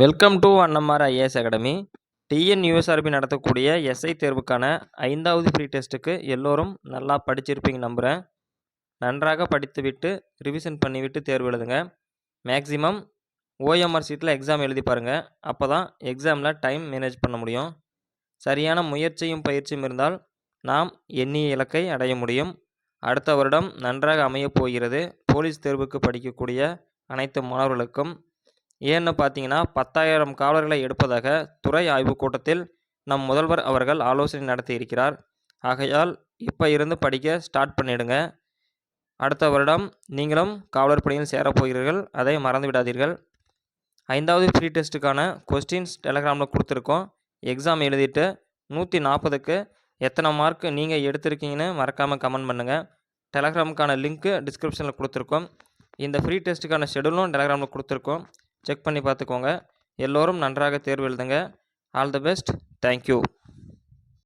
Welcome to Annammar IAS academy TN USRB நடத்தக்கூடிய SI தேர்வுக்கான ஐந்தாவது ஃப்ரீ டெஸ்ட்டுக்கு எல்லோரும் நல்லா படிச்சிருப்பீங்க நம்புகிறேன் நன்றாக படித்துவிட்டு ரிவிஷன் பண்ணிவிட்டு தேர்வு எழுதுங்க. மேக்ஸிமம் ஓஎம்ஆர் சீட்டில் எக்ஸாம் எழுதி பாருங்கள் அப்போ தான் எக்ஸாமில் டைம் மேனேஜ் பண்ண முடியும். சரியான முயற்சியும் பயிற்சியும் இருந்தால் நாம் எண்ணிய இலக்கை அடைய முடியும். அடுத்த வருடம் நன்றாக அமையப் போகிறது. போலீஸ் தேர்வுக்கு படிக்கக்கூடிய அனைத்து மாணவர்களுக்கும் ஏன்னு பார்த்தீங்கன்னா பத்தாயிரம் காவலர்களை எடுப்பதாக துறை ஆய்வுக் கூட்டத்தில் நம் முதல்வர் அவர்கள் ஆலோசனை நடத்தி இருக்கிறார். ஆகையால் இப்போ இருந்து படிக்க ஸ்டார்ட் பண்ணிடுங்க. அடுத்த வருடம் நீங்களும் காவலர் பணியில் சேரப் போகிறீர்கள். அதை மறந்து விடாதீர்கள். ஐந்தாவது ஃப்ரீ டெஸ்ட்டுக்கான கொஸ்டின்ஸ் டெலகிராமில் கொடுத்துருக்கோம். எக்ஸாம் எழுதிட்டு நூற்றி நாற்பதுக்கு எத்தனை மார்க் நீங்கள் எடுத்திருக்கீங்கன்னு மறக்காமல் கமெண்ட் பண்ணுங்கள் டெலகிராமுக்கான லிங்க்கு டிஸ்கிரிப்ஷனில் கொடுத்துருக்கோம். இந்த ஃப்ரீ டெஸ்ட்டுக்கான ஷெடியூலும் டெலகிராமில் கொடுத்துருக்கோம். செக் பண்ணி பார்த்துக்கோங்க. எல்லோரும் நன்றாக தேர்வு எழுதுங்க. All the best. Thank you.